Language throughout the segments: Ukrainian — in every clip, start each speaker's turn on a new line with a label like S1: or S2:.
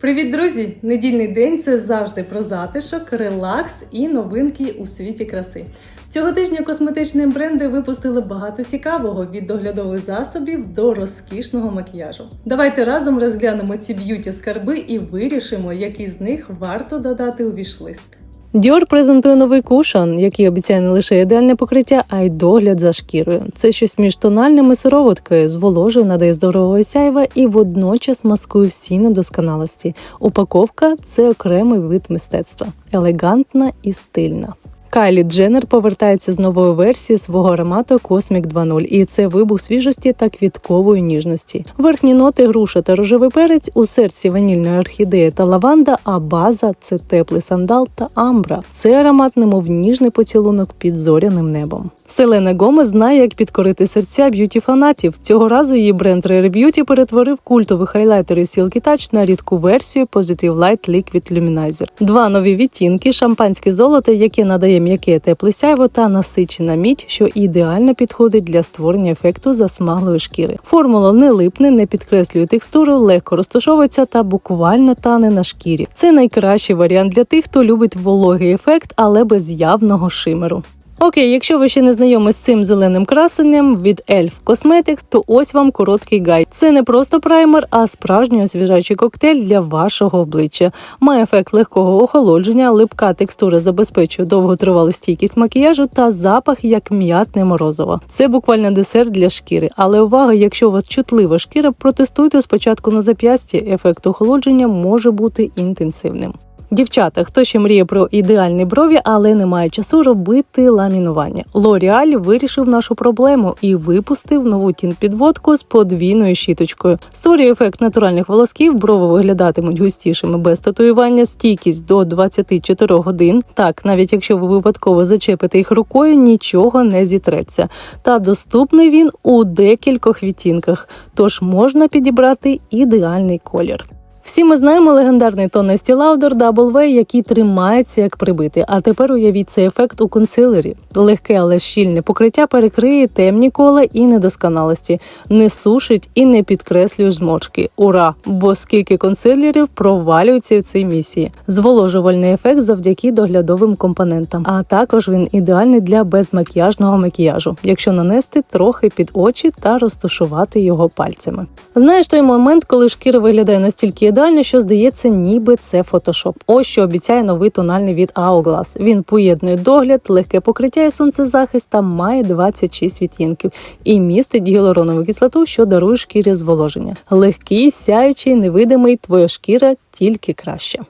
S1: Привіт, друзі! Недільний день це завжди про затишок, релакс і новинки у світі краси. Цього тижня косметичні бренди випустили багато цікавого від доглядових засобів до розкішного макіяжу. Давайте разом розглянемо ці б'юті скарби і вирішимо, які з них варто додати у вішлист. Dior презентує новий кушан, який обіцяє не лише ідеальне покриття, а й догляд за шкірою. Це щось між тональними сироваткою, зволожує, надає здорового сяйва і водночас маскує всі недосконалості. Упаковка це окремий вид мистецтва, елегантна і стильна. Кайлі Дженнер повертається з новою версією свого аромату Cosmic 2.0, і це вибух свіжості та квіткової ніжності. Верхні ноти груша та рожевий перець у серці ванільної орхідеї та лаванда, а база це теплий сандал та амбра. Цей аромат, немов ніжний поцілунок під зоряним небом. Селена Гомес знає, як підкорити серця б'юті фанатів. Цього разу її бренд Rare Beauty перетворив культовий хайлайтер із Silky Touch на рідку версію Positive Light Liquid Luminizer. Два нові відтінки, шампанське золото, яке надає м'яке тепле сяйво та насичена мідь, що ідеально підходить для створення ефекту засмаглої шкіри. Формула не липне, не підкреслює текстуру, легко розташовується та буквально тане на шкірі. Це найкращий варіант для тих, хто любить вологий ефект, але без явного шимеру. Окей, якщо ви ще не знайомі з цим зеленим красенням від Elf Cosmetics, то ось вам короткий гайд. Це не просто праймер, а справжній освіжаючий коктейль для вашого обличчя. Має ефект легкого охолодження, липка текстура забезпечує довготривалу стійкість макіяжу та запах як м'ятне морозиво. Це буквально десерт для шкіри. Але увага, якщо у вас чутлива шкіра, протестуйте спочатку на зап'ясті. Ефект охолодження може бути інтенсивним. Дівчата, хто ще мріє про ідеальні брові, але не має часу робити ламінування. L'Oreal вирішив нашу проблему і випустив нову тін підводку з подвійною щіточкою. Створює ефект натуральних волосків, брови виглядатимуть густішими без татуювання, стійкість до 24 годин. Так, навіть якщо ви випадково зачепите їх рукою, нічого не зітреться. Та доступний він у декількох відтінках, тож можна підібрати ідеальний колір. Всі ми знаємо легендарний тон Estee Lauder Double V, який тримається як прибитий. А тепер уявіть цей ефект у консилері. Легке, але щільне покриття перекриє темні кола і недосконалості, не сушить і не підкреслює змочки. Ура! Бо скільки консилерів провалюються в цій місії. Зволожувальний ефект завдяки доглядовим компонентам. А також він ідеальний для безмакіяжного макіяжу, якщо нанести трохи під очі та розташувати його пальцями. Знаєш той момент, коли шкіра виглядає настільки ідеально, що здається, ніби це фотошоп. Ось що обіцяє новий тональний від Hourglass. Він поєднує догляд, легке покриття і сонцезахист та має 26 відтінків і містить гіалуронову кислоту, що дарує шкірі зволоження. Легкий, сяючий, невидимий, твоя шкіра тільки краще.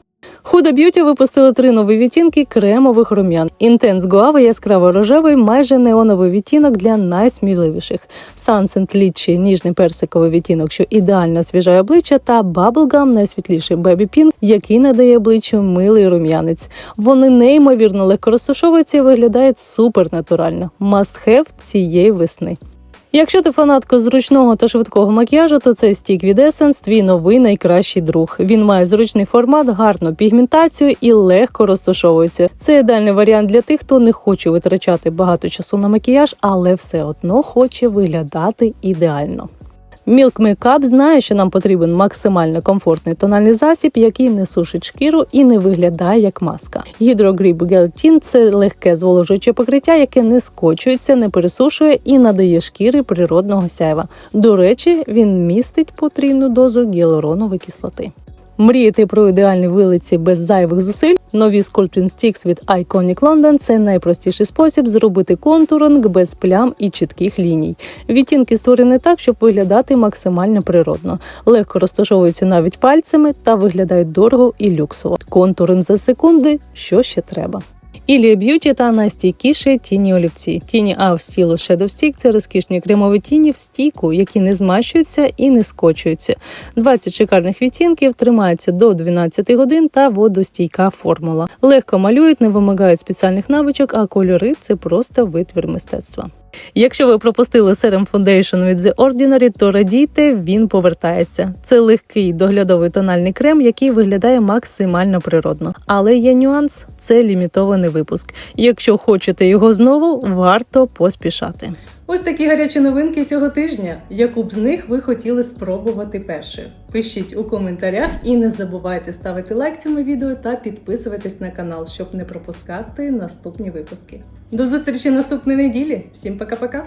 S1: Huda Beauty випустили три нові відтінки кремових рум'ян. Intense Guava яскраво рожевий, майже неоновий відтінок для найсміливіших. Sunset Litchi – ніжний персиковий відтінок, що ідеально освіжає обличчя, та Bubblegum – найсвітліший Baby Pink, який надає обличчю милий рум'янець. Вони неймовірно легко розташовуються і виглядають супернатурально. Must have цієї весни. Якщо ти фанатка зручного та швидкого макіяжу, то цей стік від Essence – твій новий найкращий друг. Він має зручний формат, гарну пігментацію і легко розташовується. Це ідеальний варіант для тих, хто не хоче витрачати багато часу на макіяж, але все одно хоче виглядати ідеально. Milk Makeup знає, що нам потрібен максимально комфортний тональний засіб, який не сушить шкіру і не виглядає як маска. Hydro Grip Gel Tint – це легке зволожуюче покриття, яке не скочується, не пересушує і надає шкірі природного сяйва. До речі, він містить потрійну дозу гіалуронової кислоти. Мріяти про ідеальні вилиці без зайвих зусиль. Нові Sculpting Sticks від Iconic London – це найпростіший спосіб зробити контуринг без плям і чітких ліній. Відтінки створені так, щоб виглядати максимально природно, легко розташовуються навіть пальцями та виглядають дорого і люксово. Контуринг за секунди, що ще треба. Ілія Б'юті та найстійкіші тіні олівці. Тіні Steel Shadow Stick – це розкішні кремові тіні в стійку, які не змащуються і не скочуються. 20 шикарних відтінків тримаються до 12 годин та водостійка формула. Легко малюють, не вимагають спеціальних навичок, а кольори це просто витвір мистецтва. Якщо ви пропустили Serum Foundation від The Ordinary, то радійте, він повертається. Це легкий доглядовий тональний крем, який виглядає максимально природно. Але є нюанс це лімітований випуск. Якщо хочете його знову, варто поспішати. Ось такі гарячі новинки цього тижня. Яку б з них ви хотіли спробувати першою? Пишіть у коментарях і не забувайте ставити лайк цьому відео та підписуватись на канал, щоб не пропускати наступні випуски. До зустрічі наступної неділі. Всім пока-пока!